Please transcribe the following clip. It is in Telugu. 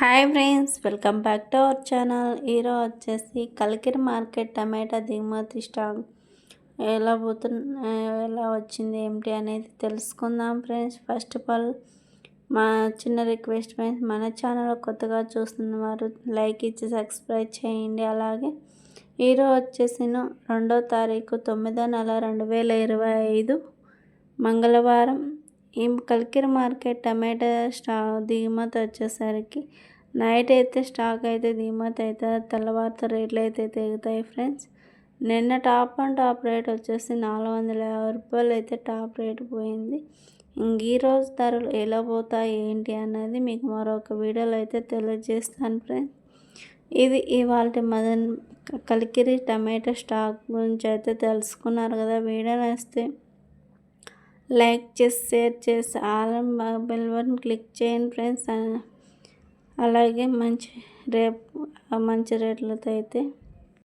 Hi friends welcome back to our channel. ఈరోజు వచ్చేసి కలికిరి మార్కెట్ టమాటా దిగుమతి స్టాక్. ఎలా పోతున్న ఎలా వచ్చింది ఏమిటి అనేది తెలుసుకుందాం ఫ్రెండ్స్. ఫస్ట్ ఆఫ్ ఆల్ మా చిన్న రిక్వెస్ట్ ఫ్రెండ్స్ మన ఛానల్ కొత్తగా చూస్తున్న వారు లైక్ ఇచ్చి సబ్స్క్రైబ్ చేయండి. అలాగే ఈరోజు వచ్చేసి రెండో తారీఖు తొమ్మిదో నెల రెండు వేల ఇరవై ఐదు మంగళవారం ఈ కలికిరి మార్కెట్ టమాటా స్టా దిగుమతి వచ్చేసరికి నైట్ అయితే స్టాక్ అయితే దిగుమతి అవుతుంది తెల్లవారితో రేట్లు అయితే తెగుతాయి ఫ్రెండ్స్. నిన్న టాప్ అండ్ టాప్ రేట్ వచ్చేసి నాలుగు వందల యాభై రూపాయలు అయితే టాప్ రేట్ పోయింది. ఇంక ఈరోజు ధరలు ఎలా పోతాయి ఏంటి అన్నది మీకు మరొక వీడియోలో అయితే తెలియజేస్తాను ఫ్రెండ్స్. ఇది ఇవాళ మదన్ కలికిరి టమాటా స్టాక్ గురించి అయితే తెలుసుకున్నారు కదా వీడియో వేస్తే లైక్ చేసి షేర్ చేసి ఆలం బెల్ బటన్ క్లిక్ చేయండి ఫ్రెండ్స్. అలాగే మంచి రేపు మంచి రేట్లతో అయితే